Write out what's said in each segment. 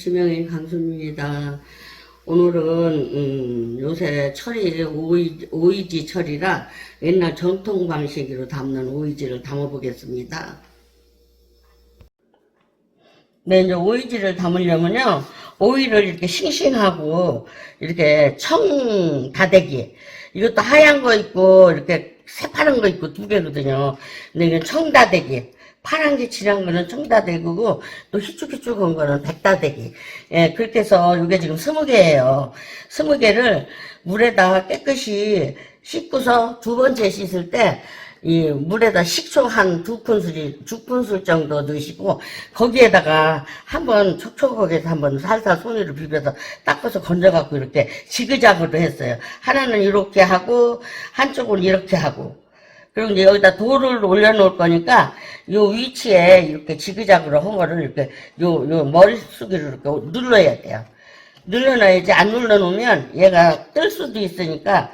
지명인 강수입니다. 오늘은 음, 요새 철이 오이, 오이지 철이라 옛날 전통 방식으로 담는 오이지를 담아보겠습니다. 네, 이제 오이지를 담으려면요, 오이를 이렇게 싱싱하고, 이렇게 청 다대기. 이것도 하얀 거 있고, 이렇게 새파란 거 있고 두 개거든요. 근데 이건 청다대기. 파란 게 진한 거는 청다대기고, 또 희쭉희쭉한 거는 백다대기. 예, 그렇게 해서 이게 지금 스무 개예요. 스무 개를 물에다 깨끗이 씻고서 두 번째 씻을 때, 이 물에다 식초 한 두 큰술이 두 큰술 정도 넣으시고 거기에다가 한번 촉촉하게 해서 한번 살살 손으로 비벼서 닦아서 건져갖고 이렇게 지그자그로 했어요. 하나는 이렇게 하고 한쪽은 이렇게 하고 그리고 이제 여기다 돌을 올려놓을 거니까 요 위치에 이렇게 지그자그로 한 거를 이렇게 요 요 머릿속으로 이렇게 눌러야 돼요. 눌러놔야지 안 눌러놓으면 얘가 뜰 수도 있으니까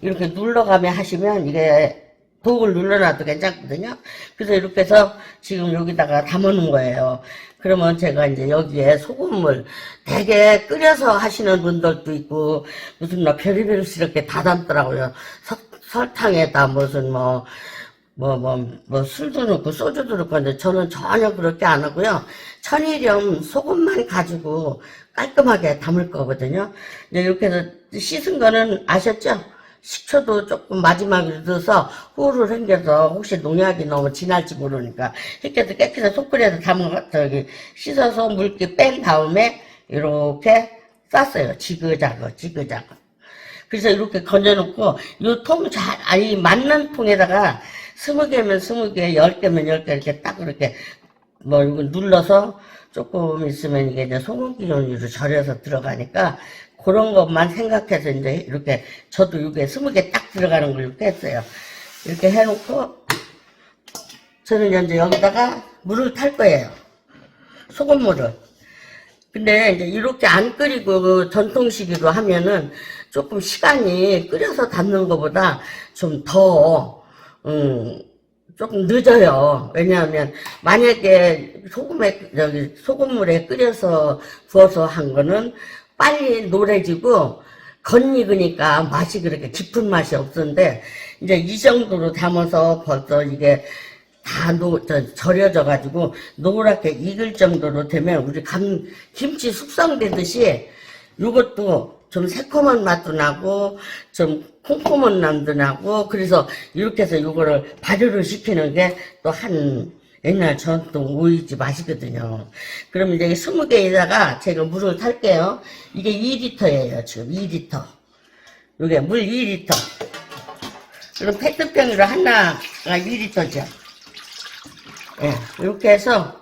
이렇게 눌러가며 하시면 이게 독을 눌러놔도 괜찮거든요. 그래서 이렇게 해서 지금 여기다가 담아놓은 거예요. 그러면 제가 이제 여기에 소금물 되게 끓여서 하시는 분들도 있고 무슨 뭐 별의별 이렇게 다 담더라고요. 설, 설탕에다 무슨 뭐 뭐, 뭐, 뭐, 술도 넣고, 소주도 넣고, 근데 저는 전혀 그렇게 안 하고요. 천일염 소금만 가지고 깔끔하게 담을 거거든요. 이렇게 해서 씻은 거는 아셨죠? 식초도 조금 마지막에 넣어서 후를 헹겨서 혹시 농약이 너무 진할지 모르니까 이렇게 해서 깨끗하게 속끓여서 담은 저기 씻어서 물기 뺀 다음에 이렇게 쌌어요. 지그자그 지그자그. 그래서 이렇게 건져놓고 이 통 잘 아니 맞는 통에다가 스무 개면 스무 개, 열 개면 열 개 이렇게 딱 이렇게 뭐 이거 눌러서 조금 있으면 이게 이제 소금 기존으로 절여서 들어가니까 그런 것만 생각해서 이제 이렇게 저도 이게 스무 개 딱 들어가는 걸 이렇게 했어요. 이렇게 해놓고 저는 이제 여기다가 물을 탈 거예요. 소금물을. 근데 이제 이렇게 안 끓이고 그 전통식으로 하면은 조금 시간이 끓여서 담는 것보다 좀 더, 음, 조금 늦어요. 왜냐하면 만약에 소금에, 여기 소금물에 끓여서 부어서 한 거는 빨리 노래지고 겉익으니까 맛이 그렇게 깊은 맛이 없었는데 이제 이 정도로 담아서 벌써 이게 다 노, 저, 절여져 가지고 노랗게 익을 정도로 되면 우리 감, 김치 숙성되듯이 이것도 좀 새콤한 맛도 나고 좀 콩콩한 맛도 나고 그래서 이렇게 해서 이거를 발효를 시키는 게 또 한 옛날 전통 오이지 맛이거든요. 그럼 이제 이 20개에다가 제가 물을 탈게요. 이게 2리터예요. 지금 2리터. 이게 물 2리터. 그럼 페트병으로 하나가 2리터죠. 예, 이렇게 해서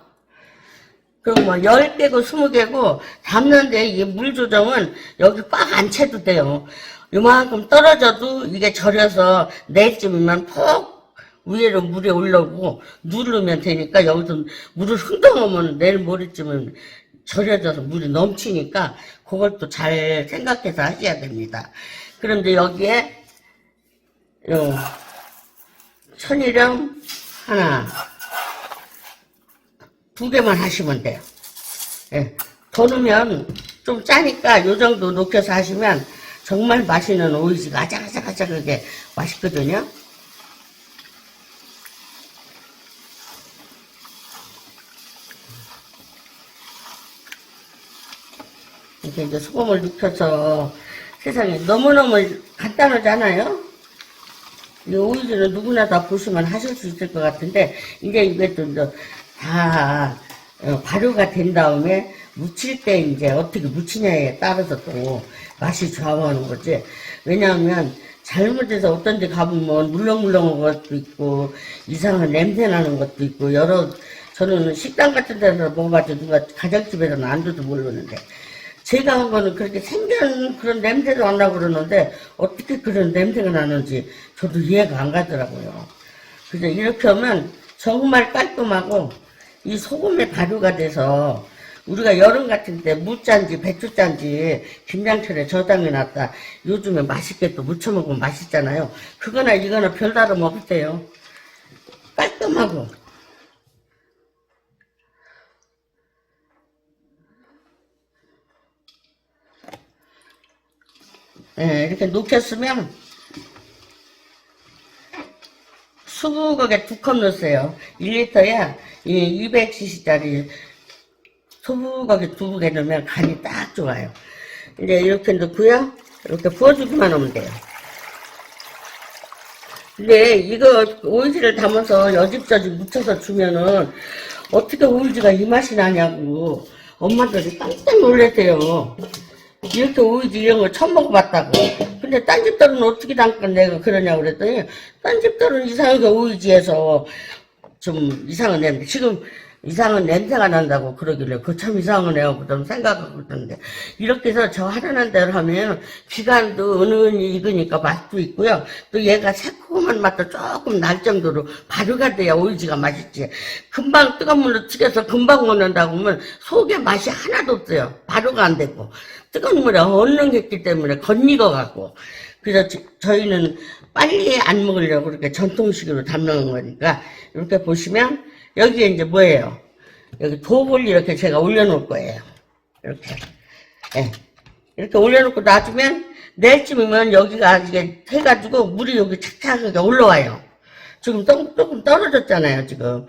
그럼 뭐 10개고 20개고 담는데 이게 물 조정은 여기 꽉 안 채도 돼요. 요만큼 떨어져도 이게 절여서 내쯤이면 푹 위로 물에 올라오고 누르면 되니까 여기서 물을 흥덩하면 내일 모레쯤은 절여져서 물이 넘치니까 그걸 또 잘 생각해서 하셔야 됩니다. 그런데 여기에 요 천일염 하나 두 개만 하시면 돼요. 예. 더 넣으면 좀 짜니까 요 정도 녹여서 하시면 정말 맛있는 오이지가 아작아작아작하게 맛있거든요. 이렇게 이제 소금을 넣혀서 세상에 너무너무 간단하잖아요? 이 오이지는 누구나 다 보시면 하실 수 있을 것 같은데, 이제 이게 또 이제 다 어, 발효가 된 다음에 무칠 때 이제 어떻게 무치냐에 따라서 또 맛이 좌우하는 거지. 왜냐하면 잘못해서 어떤 데 가보면 물렁물렁한 것도 있고 이상한 냄새 나는 것도 있고 여러 저는 식당 같은 데서 먹어봤죠. 누가 가정집에서는 안 줘도 모르는데 제가 한 거는 그렇게 생긴 그런 냄새도 안 나고 그러는데 어떻게 그런 냄새가 나는지 저도 이해가 안 가더라고요. 그래서 이렇게 하면 정말 깔끔하고 이 소금에 발효가 돼서 우리가 여름 같은 때 무짠지 배추짠지 김장철에 저장해 놨다. 요즘에 맛있게 또 무쳐 먹으면 맛있잖아요. 그거나 이거나 별다름 없대요. 깔끔하고. 예, 이렇게 녹였으면 수북하게 두 컵 넣으세요. 1리터에 이 200cc짜리 수북하게 두개 넣으면 간이 딱 좋아요. 이제 이렇게 넣고요. 이렇게 부어주기만 하면 돼요. 근데 이거 오이지를 담아서 여집저집 묻혀서 주면은 어떻게 오이지가 이 맛이 나냐고 엄마들이 깜짝 놀라세요. 이렇게 오이지 이런 거 처음 먹어봤다고. 근데 딴 집들은 어떻게 담고 내가 그러냐고 그랬더니 딴 집들은 이상하게 오이지에서 좀 이상한 냄새. 지금 이상한 냄새가 난다고 그러길래 그 참 이상하네 하고 좀 생각하고 있던데 이렇게 해서 저 하라는 대로 하면 기간도 은은히 익으니까 맛도 있고요. 또 얘가 새콤한 맛도 조금 날 정도로 발효가 돼야 오이지가 맛있지. 금방 뜨거운 물로 튀겨서 금방 먹는다고 하면 속에 맛이 하나도 없어요. 발효가 안 되고. 뜨거운 물에 얼른 겠기 때문에 겉익어 갖고. 그래서 지- 저희는 빨리 안 먹으려고 이렇게 전통식으로 담는 거니까 이렇게 보시면 여기에 이제 뭐예요? 여기 도볼 이렇게 제가 올려놓을 거예요. 이렇게. 예. 이렇게 올려놓고 놔두면 내일쯤이면 여기가 이게 해가지고 물이 여기 착착하게 올라와요. 지금 조금, 떨어졌잖아요, 지금.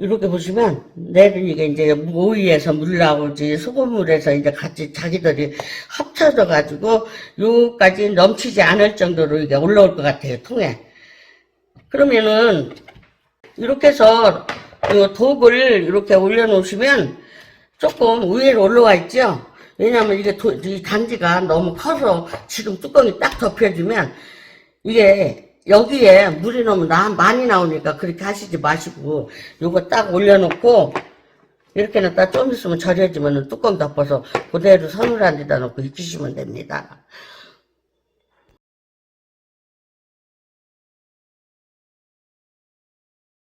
이렇게 보시면 내일은 이게 이제 오이에서 물 나오지 소금물에서 이제 같이 자기들이 합쳐져 가지고 요까지 넘치지 않을 정도로 이게 올라올 것 같아요 통에 그러면은 이렇게 해서 이 독을 이렇게 올려놓으시면 조금 위로 올라와 있죠 왜냐면 이게 도- 이 단지가 너무 커서 지금 뚜껑이 딱 덮여지면 이게 여기에 물이 너무 나, 많이 나오니까 그렇게 하시지 마시고 요거 딱 올려놓고 이렇게 놨다 좀 있으면 절여지면 뚜껑 덮어서 그대로 서늘한 데다 놓고 익히시면 됩니다.